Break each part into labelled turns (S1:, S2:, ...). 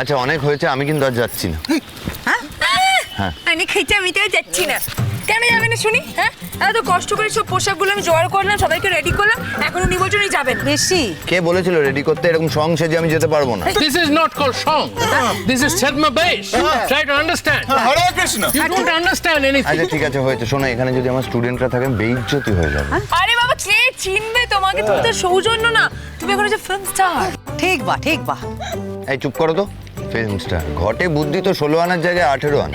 S1: আচ্ছা অনেক হয়েছে আমি কিন্তু আর যাচ্ছি না। হ্যাঁ।
S2: আমি খেতে আমিতেও যাচ্ছি না। কেন যাবে না শুনি? হ্যাঁ? এত কষ্ট করে সব পোশাকগুলো আমি জোগাড় করলাম সবাইকে রেডি করলাম এখন উনি বলছেন উনি যাবেন।
S3: বেশি।
S1: কে বলেছিল রেডি করতে? এরকম সং সেজে আমি যেতে পারব না।
S4: This is not called song. This is Chedma Besh. Try to understand.
S5: Hare Krishna.
S4: You don't understand
S1: আচ্ছা ঠিক আছে হয়েছে। শোনো এখানে যদি আমার স্টুডেন্টরা থাকেন বেইজ্জতি হয়ে যাবে।
S2: আরে বাবা কে চিনবে তোমাকে? তুমি তো সৌজন্য না। তুমি এখন হচ্ছে ফিল্ম স্টার
S3: ঠিক বা ঠিক বা।
S1: এই চুপ করো তো। ফিল্ম স্টার ঘটে বুদ্ধি তো ষোলো আনার জায়গায় আঠেরো আন।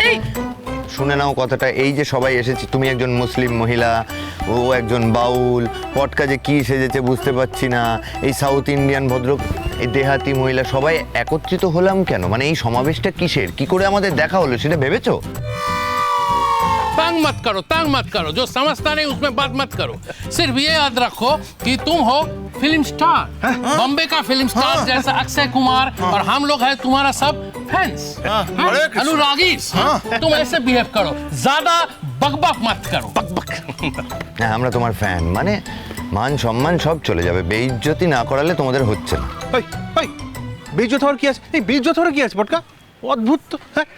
S1: শুনে নাও কথাটা এই যে সবাই এসেছি তুমি একজন মুসলিম মহিলা ও একজন বাউল পটকা যে কি সেজেছে বুঝতে পারছি না এই সাউথ ইন্ডিয়ান ভদ্র এই দেহাতি মহিলা সবাই একত্রিত হলাম কেন? মানে এই সমাবেশটা কিসের? কি করে আমাদের দেখা হলো সেটা ভেবেছো?
S4: तंग मत करो तंग मत करो जो समझता नहीं उसमें बात मत करो सिर्फ ये याद रखो कि तुम हो फिल्म स्टार बॉम्बे का फिल्म स्टार जैसा अक्षय कुमार और हम लोग हैं तुम्हारा सब फैंस
S5: हरे कृष्ण।
S4: अनुरागीस तुम ऐसे बिहेव करो ज्यादा बकबक मत करो बकबक
S1: হ্যাঁ আমরা তোমার ফ্যান মানে মান সম্মান সব চলে যাবে বেইজ্জতি না করালে তোমাদের হচ্ছে না
S5: ওই ওই বেইজ্জত হওয়ার কি আছে এই বেইজ্জত হওয়ার কি আছে পটকা অদ্ভুত তো হ্যাঁ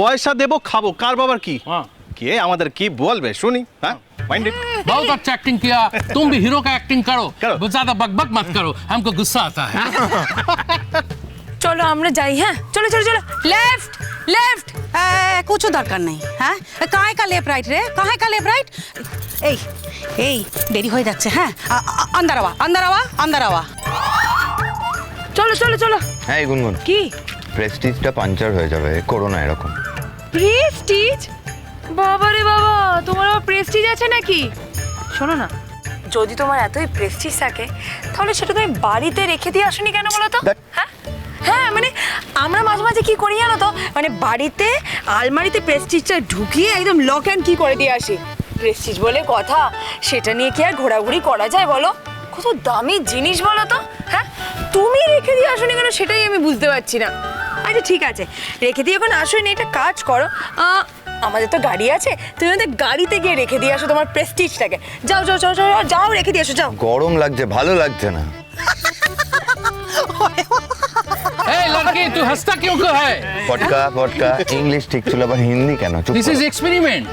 S5: পয়সা দেবো খাবো কার বাবার কি
S4: हाँ
S5: কে আমাদের কি বলবে শুনি হ্যাঁ মাইন্ডেড
S4: बहुत अच्छा एक्टिंग किया तुम भी हीरो का एक्टिंग करो
S5: करो।
S4: ज्यादा बकबक मत करो हमको गुस्सा आता है
S2: চলো আমরা যাই হ্যাঁ চলো চলো চলো লেফট লেফট
S3: कुछ দরকার নেই হ্যাঁ কাহে কা লেফট রাইট রে কাহে কা লেফট রাইট এই এই দেরি হয়ে যাচ্ছে হ্যাঁ আ- আ- আন্দার আওয়া আন্দার আওয়া আন্দার আওয়া
S2: চলো চলো চলো
S1: হ্যাঁ এই গুনগুন
S2: কি
S1: প্রেস্টিজটা পাঞ্চার হয়ে যাবে করোনা এরকম
S2: প্রেস্টিজ বাবা রে বাবা তোমার আবার প্রেস্টিজ আছে নাকি? শোনো না যদি তোমার এতই প্রেস্টিজ থাকে তাহলে সেটা তুমি বাড়িতে রেখে দিয়ে আসনি কেন বলো তো? হ্যাঁ? হ্যাঁ মানে আমরা মাঝে মাঝে কি করি জানো তো? মানে বাড়িতে আলমারিতে প্রেস্টিজটা ঢুকিয়ে একদম লক অ্যান্ড কি করে দিয়ে আসি। প্রেস্টিজ বলে কথা সেটা নিয়ে কি আর ঘোরাঘুরি করা যায় বলো? কত দামি জিনিস বলো তো? হ্যাঁ? তুমি রেখে দিয়ে আসনি কেন সেটাই আমি বুঝতে পারছি না। আচ্ছা ঠিক আছে। রেখে দিয়ে এখন আসোনি একটা কাজ করো। আমাদের তো গাড়ি আছে তুমি আমাদের গাড়িতে গিয়ে রেখে দিয়ে আসো তোমার প্রেস্টিজটাকে যাও যাও যাও যাও যাও রেখে দিয়ে আসো যাও।
S1: গরম লাগছে ভালো লাগছে না।
S4: लड़की तू हंसता क्यों को है
S1: পটকা পটকা ইংলিশ ঠিক ছিল আবার হিন্দি কেন চুপ
S4: दिस इज
S1: করো।
S4: एक्सपेरिमेंट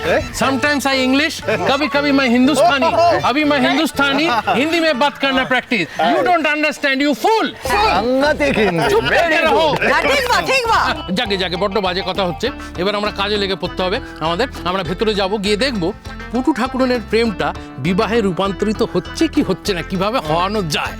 S4: समटाइम्स आई इंग्लिश कभी कभी मैं हिंदुस्तानी अभी मैं हिंदुस्तानी हिंदी में बात करना practice you don't understand you fool
S1: সাংঘাতিক হিন্দি
S4: চুপ
S1: Very
S4: করে রহো
S1: good.
S3: হ্যাঁ, ঠিক বা ঠিক বা
S4: যাকে যাকে বড্ড বাজে কথা হচ্ছে এবার আমরা কাজে লেগে পড়তে হবে আমাদের আমরা ভেতরে যাব গিয়ে দেখব পটু ঠাকুরনের প্রেমটা বিবাহে রূপান্তরিত হচ্ছে কি হচ্ছে না কিভাবে হওয়ানো যায়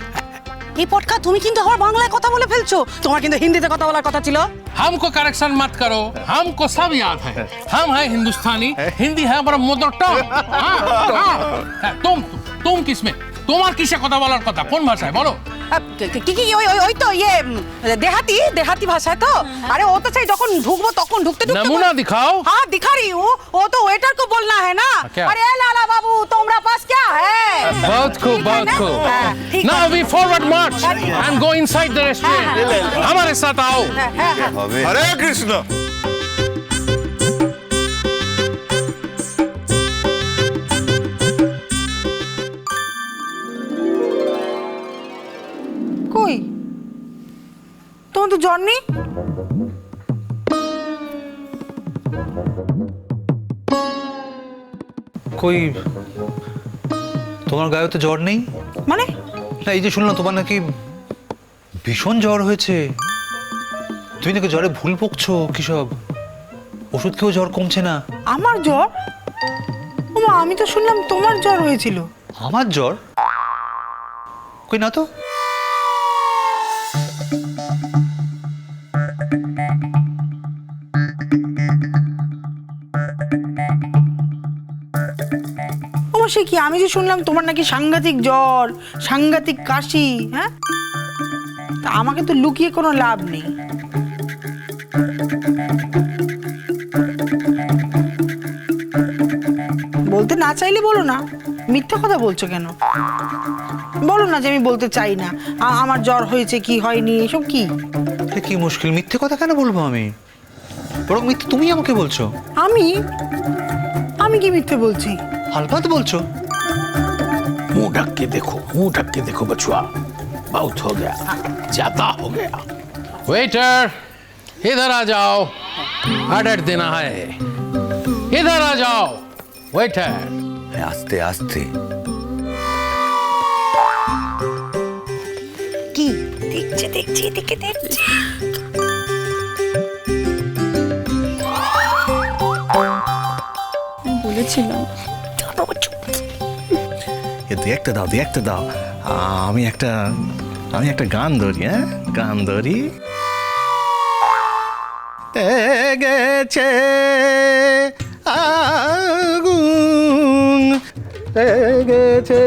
S3: এই পটকা তুমি কিন্তু আবার বাংলায় কথা বলে ফেলছো তোমার কিন্তু হিন্দিতে কথা বলার কথা ছিল
S4: हमको करेक्शन मत करो हमको सब याद है हम हैं हिंदुस्तानी हिंदी है हमारा मदर टंग हाँ, हाँ। तुम तुम किसमें তোমার কিসে কথা বলার কথা কোন ভাষায় বলো
S3: আহ, কি কি- কি ওই ওই- ওই তো ইয়ে উম, দেহাতি দেহাতি ভাষায় তো আরে ও তো চাই যখন ঢুকবো তখন ঢুকতে ঢুকতে
S4: नमूना
S3: বল-
S4: दिखाओ
S3: हाँ दिखा रही हूँ वो तो वेटर को बोलना है ना
S4: क्या?
S3: अरे বাঁচকো বাঁচকো না?
S4: We forward march I am go inside the restaurant আমার সাথে আও।
S3: হ্যাঁ, হ্যাঁ, হ্যাঁ।
S5: হরে কৃষ্ণ।
S3: কই? তোমার তো জ্বর নেই?
S6: কই? তোমার গায়ে তো জ্বর নেই?
S3: মানে?
S6: না এই যে শুনলাম তোমার নাকি ভীষণ জ্বর হয়েছে। তুমি নাকি জ্বরে ভুল বকছো কি সব? ওষুধ খেয়েও জ্বর কমছে না।
S7: আমার জ্বর? ওমা আমি তো শুনলাম তোমার জ্বর হয়েছিল।
S6: আমার জ্বর? কই না তো?
S7: ওমা সে কি? আমি যে শুনলাম তোমার নাকি সাংঘাতিক জ্বর সাংঘাতিক কাশি হ্যাঁ? তা আমাকে তো লুকিয়ে কোনো লাভ নেই। বলতে না চাইলে বলো না মিথ্যা কথা বলছো কেন? বলো না যে আমি বলতে চাই না আ- আমার জ্বর হয়েছে কি হয়নি এসব কি?
S6: কি মুশকিল মিথ্যে কথা কেন বলব আমি? বরং মিথ্যে তুমি আমাকে বলছো।
S7: আমি? আমি কি মিথ্যে বলছি?
S6: আলবাত বলছো
S4: मुंह ढक के देखो मुंह ढक के देखो बचुआ बहुत हो गया ज्यादा हो गया वेटर इधर आ जाओ ऑर्डर देना है इधर आ जाओ वेटर
S1: আস্তে আস্তে
S2: কি দেখছে দেখছে এদিকে দেখছে বলেছিলাম
S8: এ দু একটা দাও দু একটা দাও। আমি একটা আমি একটা গান ধরি হ্যাঁ? গান ধরি। গেছে আগুন গেছে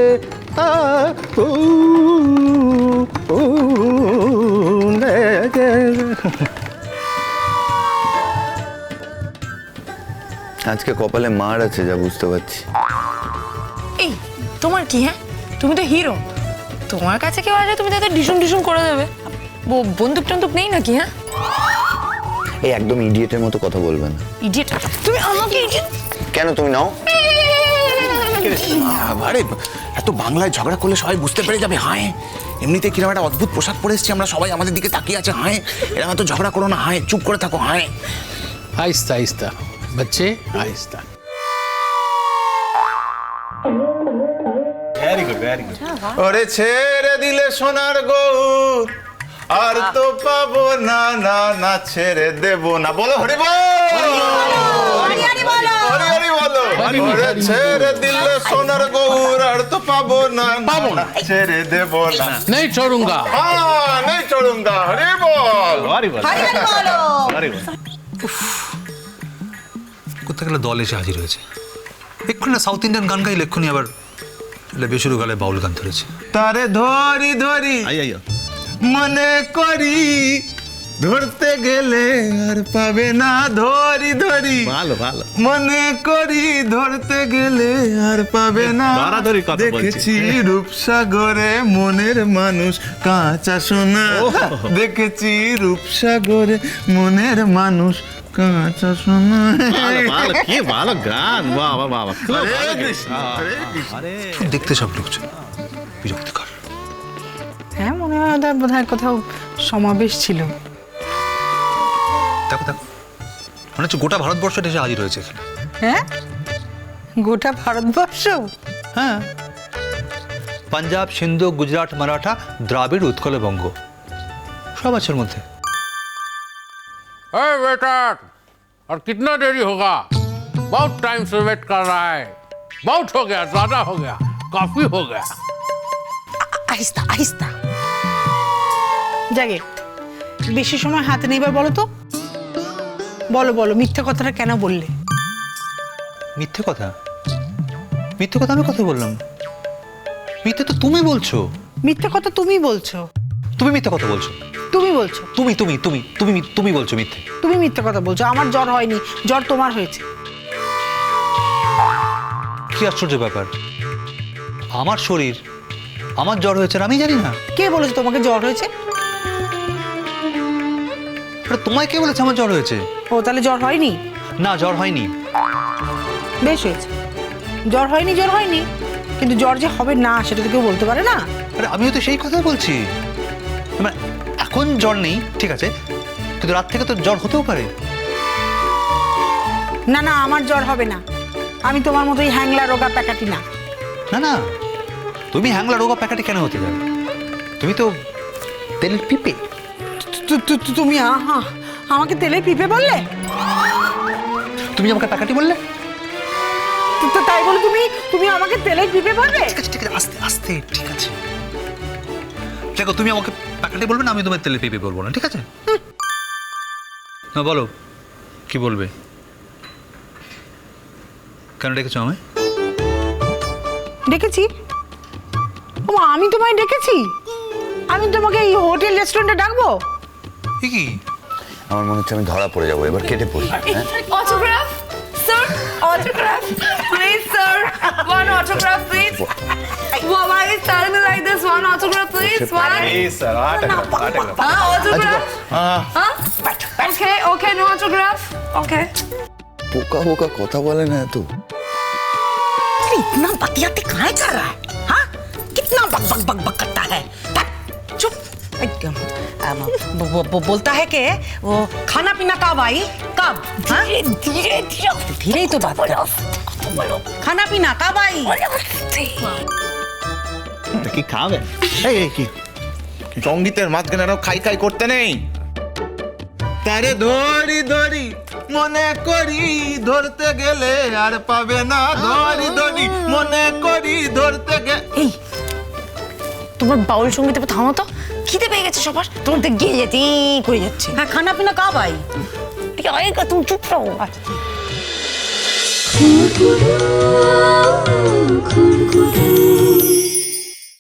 S1: আজকে কপালে মার আছে যা বুঝতে পারছি।
S2: তোমার কি হ্যাঁ? তুমি তো হিরো তোমার কাছে কেউ আসে তুমি তাদের ডিসুম ডিসুম করে দেবে। বন্দুক টন্দুক নেই নাকি হ্যাঁ?
S1: এই একদম ইডিয়েটের মতো কথা বলবে না।
S2: ইডিয়েট তুমি আমাকে
S1: কেন তুমি নাও?
S9: আরে এত বাংলায় ঝগড়া করলে সবাই বুঝতে পেরে যাবে হায়। এমনিতে কীরকম একটা অদ্ভুত পোশাক পরে এসেছি আমরা সবাই আমাদের দিকে তাকিয়ে আছে হায়। এরকম এত ঝগড়া করো না হায়। চুপ করে থাকো হায়।
S8: আইস্তা আইস্তা। বাচ্চে আইস্তা।
S5: ওরে ছেড়ে দিলে সোনার গৌর আর তো পাবো না না না ছেড়ে দেব না। বলো হরি ছেড়ে দিলে সোনার গৌর আর তো পাবো না
S4: না
S5: ছেড়ে না।
S4: নেই
S5: হ্যাঁ, নেই চড়ুঙ্গা। বল!
S6: কোথা গেলে দল এসে হাজির হয়েছে? এক্ষুনি সাউথ ইন্ডিয়ান গান গাইলে এক্ষুনি আবার গান ধরেছে।
S5: তারে ধরি ধরি
S8: আই
S5: মনে করি ধরতে গেলে আর পাবে না। ধরি ধরি
S8: ভালো ভালো।
S5: মনে করি ধরতে গেলে আর পাবে না।
S8: ধরাধরি কথা
S5: দেখেছি রূপসাগরে মনের মানুষ কাঁচা সোনা। দেখেছি রূপসাগরে মনের মানুষ কাঁচা সোনা
S8: কি ভালো গান বাবা বাবা
S6: দেখতে সব লোকজন বিরক্তিকর
S7: হ্যাঁ মনে হয় ওদের বোধ কোথাও সমাবেশ ছিল।
S6: দেখো দেখো। মনে হচ্ছে গোটা ভারতবর্ষ এসে হাজির হয়েছে এখানে।
S7: হ্যাঁ? গোটা ভারতবর্ষ?
S6: হ্যাঁ। পাঞ্জাব সিন্ধু গুজরাট মারাঠা দ্রাবিড় উৎকল বঙ্গ। সব আছে মধ্যে।
S4: এই ওয়েটার और कितना देरी होगा बहुत टाइम से वेट कर रहा है बहुत हो गया ज्यादा हो गया काफी हो गया
S3: আহিস্তা আহিস্তা
S7: জাগে বেশি সময় হাতে নেবার বলো তো বলো বলো মিথ্যে কথাটা কেন বললে
S6: মিথ্যে কথা মিথ্যে কথা আমি কথা বললাম মিথ্যে তো তুমি বলছো
S7: মিথ্যে কথা তুমি বলছো
S6: তুমি মিথ্যে কথা বলছো
S7: তুমি বলছো।
S6: তুমি তুমি তুমি তুমি তুমি বলছো মিথ্যে।
S7: তুমি মিথ্যে কথা বলছো আমার জ্বর হয়নি জ্বর তোমার হয়েছে।
S6: কি আশ্চর্য ব্যাপার। আমার শরীর আমার জ্বর হয়েছে আমি জানি না।
S7: কে বলেছে তোমাকে জ্বর হয়েছে?
S6: তোমায় কে বলেছে আমার জ্বর হয়েছে?
S7: ও তাহলে জ্বর হয়নি?
S6: না জ্বর হয়নি।
S7: বেশ হয়েছে। জ্বর হয়নি জ্বর হয়নি। কিন্তু জ্বর যে হবে না সেটা তো কেউ বলতে পারে না।
S6: আরে আমিও তো সেই কথাই বলছি। মানে এখন জ্বর নেই ঠিক আছে? কিন্তু রাত থেকে তো জ্বর হতেও পারে।
S7: না না আমার জ্বর হবে না। আমি তোমার মতোই হ্যাংলা রোগা প্যাকাটি না।
S6: না না তুমি হ্যাংলা রোগা প্যাকেটে কেন হতে যাবে? তুমি তো তেলের পিপে।
S7: তুমি আহা আমাকে তেলে পিপে বললে?
S6: তুমি আমাকে প্যাকাটি বললে?
S7: তাই বলে তুমি তুমি আমাকে তেলে পিপে বলবে
S6: ঠিক আছে ঠিক আছে আস্তে আস্তে ঠিক আছে। দেখো তুমি আমাকে প্যাকেটে বলবে না আমি তোমার তেলে পিপে বলব না ঠিক আছে? না বলো কি বলবে? কেন ডেকেছো আমায়?
S7: ডেকেছি? ও আমি তোমায় ডেকেছি? আমি তোমাকে এই হোটেল রেস্টুরেন্টে ডাকবো?
S6: এ কি?
S1: আমার মনে হচ্ছে আমি ধরা পড়ে যাব এবার কেটে পড়ি
S2: autograph please sir. One autograph please. Why why are you telling me like this? This one.
S8: Oh,
S2: autograph. autograph. autograph. Okay, okay, no autograph. Okay.
S1: पोका होका कोथा ना तू
S3: अरे इतना बतियाते काहे कर रहा है? हाँ? कितना बक बक बक बक करता है? चुप। एकदम, बोलता है कि वो खाना पीना कब आई? कब? हाँ?
S2: धीरे धीरे
S3: धीरे। धीरे ही तो बात करो। खाना पीना कब आई?
S5: এটা কি খাবে? এই এই কি? সঙ্গীতের মাঝখানে আরও খাই খাই করতে নেই। তারে ধরি ধরি মনে করি ধরতে গেলে আর পাবে না। ধরি ধরি মনে করি ধরতে গে
S2: এই তোমার বাউল সঙ্গীতে থামো তো। খিদে পেয়ে গেছে সবার। তোমার তো গিয়ে যেতেই করে যাচ্ছে।
S3: হ্যাঁ খানা পিনা কা ভাই?
S2: ঠিক আয় তুমি চুপ রাখো
S3: আচ্ছা।
S10: খুন খুন